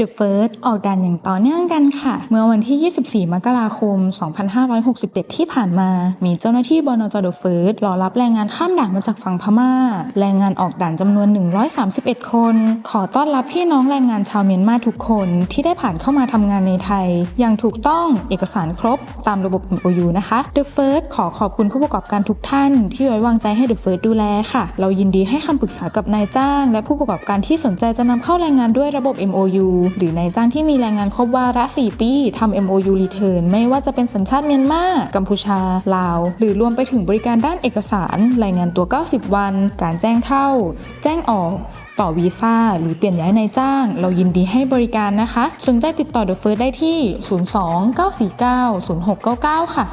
The First ออกด่านอย่างต่อเนื่องกันค่ะ เมื่อวันที่ 24 มกราคม 2567 ที่ผ่านมา มีเจ้าหน้าที่บนจ The First รอรับแรงงานข้ามด่านมาจากฝั่งพม่า แรงงานออกด่านจำนวน 131 คน ขอต้อนรับพี่น้องแรงงานชาวเมียนมาทุกคนที่ได้ผ่านเข้ามาทำงานในไทย อย่างถูกต้องเอกสารครบตามระบบ MOU นะคะ The First ขอขอบคุณผู้ประกอบการทุกท่าน ที่ไว้วางใจให้ The First ดูแลค่ะ เรายินดีให้คำปรึกษากับนายจ้าง และผู้ประกอบการที่สนใจจะนำเข้าแรงงานด้วยระบบ MOU หรือนายจ้างที่มีแรงงานครบวาระ 4 ปีทำ MOU Return ไม่ว่าจะเป็นสัญชาติเมียนมา กัมพูชา ลาว หรือรวมไปถึงบริการด้านเอกสาร รายงานตัว 90 วัน การแจ้งเข้า แจ้งออกต่อวีซ่าหรือเปลี่ยนย้ายนายจ้าง เรายินดีให้บริการนะคะ สนใจติดต่อ The First ได้ที่ 02 949 0699 ค่ะ